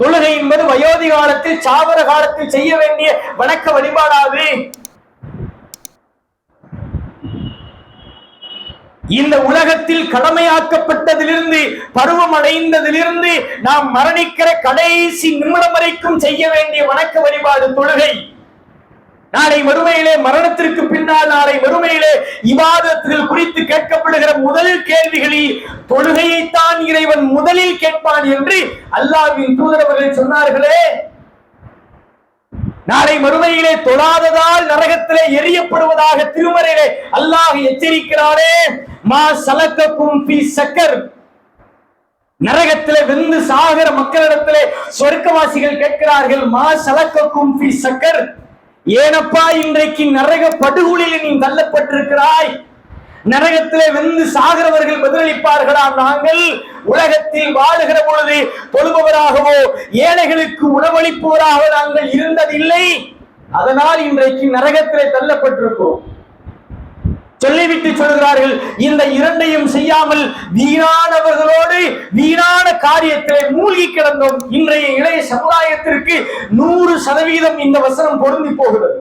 தொழுகை என்பது வயோதி காலத்தில் சாவர காலத்தில் செய்ய வேண்டிய வணக்க வழிபாடாது இந்த உலகத்தில் கடமையாக்கப்பட்டதிலிருந்து பருவம் அடைந்ததிலிருந்து நாம் மரணிக்கிற கடைசி நிமிடம் வரைக்கும் செய்ய வேண்டிய வணக்க வழிபாடு தொழுகை. நாளை மறுமையிலே மரணத்திற்கு பின்னால் நாளை மறுமையிலே இவாதத்தில் குறித்து கேட்கப்படுகிற முதல் கேள்விகளில் தொழுகையைத்தான் இறைவன் முதலில் கேட்பான் என்று அல்லாவின் தூதரவர்கள் சொன்னார்களே. நாளை மறுமையிலே தொழாததால் நரகத்திலே எரியப்படுவதாக திருமறையிலே அல்லாஹ் எச்சரிக்கிறாரே மா சலக்கக்கும் பி சக்கர். நரகத்திலே வெந்து சாகர மக்களிடத்திலே சொர்க்கவாசிகள் கேட்கிறார்கள் மா சலக்கக்கும் பி சக்கர். ஏனப்பா இன்றைக்கு நரக படுகொலில் நீ தள்ளப்பட்டிருக்கிறாய்? நரகத்திலே வெந்து சாகிறவர்கள் பதிலளிப்பார்களாம் நாங்கள் உலகத்தில் வாழுகிற பொழுது தொழுபவராகவோ ஏழைகளுக்கு உணவளிப்பவராக நாங்கள் இருந்ததில்லை. அதனால் இன்றைக்கு நரகத்திலே தள்ளப்பட்டிருக்கிறோம். சொல்லிவிட்டு சொல்கிறார்கள் இந்த இரண்டையும் செய்யாமல் வீணானவர்களோடு வீணா காரியத்திலே மூழ்கி கிடந்தோம். இன்றைய இளைய சமுதாயத்திற்கு நூறு சதவீதம் இந்த வசனம் பொருந்தி போகிறது.